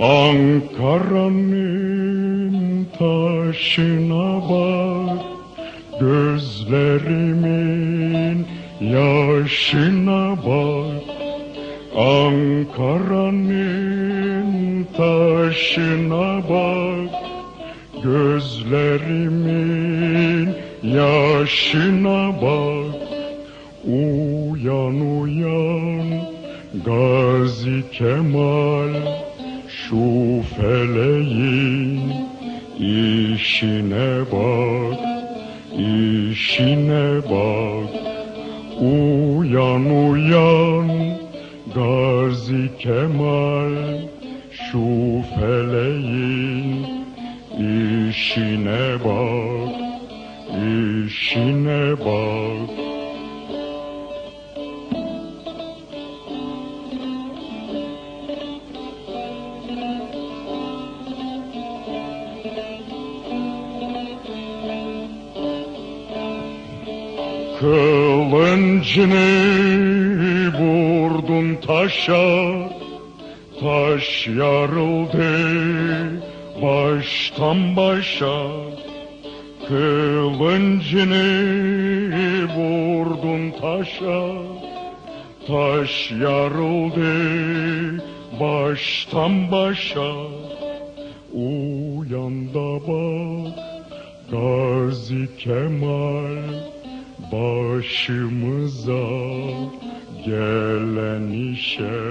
Ankara'nın taşına bak Gözlerimin yaşına bak. Ankara'nın taşına bak Gözlerimin yaşına bak. Uyan uyan Gazi Kemal Şu feleğin işine bak işine bak. Uyan uyan Gazi Kemal Şu feleğin işine bak işine bak Kılıncını vurdun taşa Taş yarıldı baştan başa. Kılıncını vurdun taşa Taş yarıldı baştan başa Uyan da bak Gazi Kemal Başımıza gelen işe